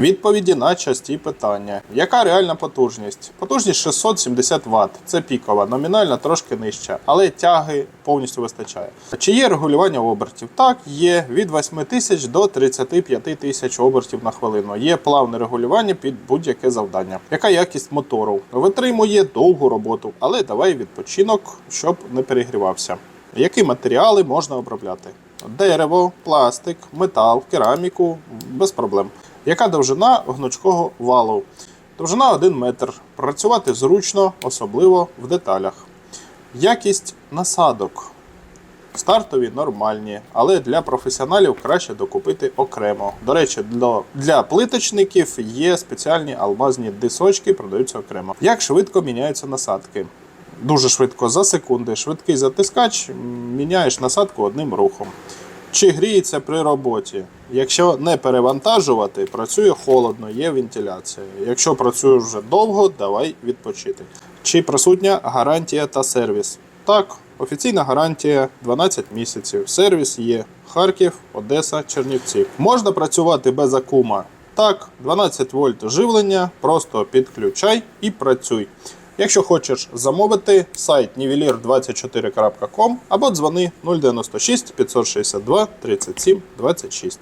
Відповіді на часті питання. Яка реальна потужність? Потужність 670 Вт. Це пікова, номінальна трошки нижча, але тяги повністю вистачає. Чи є регулювання обертів? Так, є від 8 тисяч до 35 тисяч обертів на хвилину. Є плавне регулювання під будь-яке завдання. Яка якість мотору? Витримує довгу роботу, але давай відпочинок, щоб не перегрівався. Які матеріали можна обробляти? Дерево, пластик, метал, кераміку без проблем. Яка довжина гнучкого валу? Довжина 1 метр. Працювати зручно, особливо в деталях. Якість насадок. Стартові нормальні, але для професіоналів краще докупити окремо. До речі, для, для плиточників є спеціальні алмазні дисочки, продаються окремо. Як швидко міняються насадки? Дуже швидко за секунди. Швидкий затискач міняєш насадку одним рухом. Чи гріється при роботі? Якщо не перевантажувати, працює холодно, є вентиляція. Якщо працює вже довго, давай відпочити. Чи присутня гарантія та сервіс? Так, офіційна гарантія 12 місяців. Сервіс є Харків, Одеса, Чернівці. Можна працювати без акума. Так, 12 вольт живлення, просто підключай і працюй. Якщо хочеш замовити, сайт nivelir24.com або дзвони 096 562 37 26.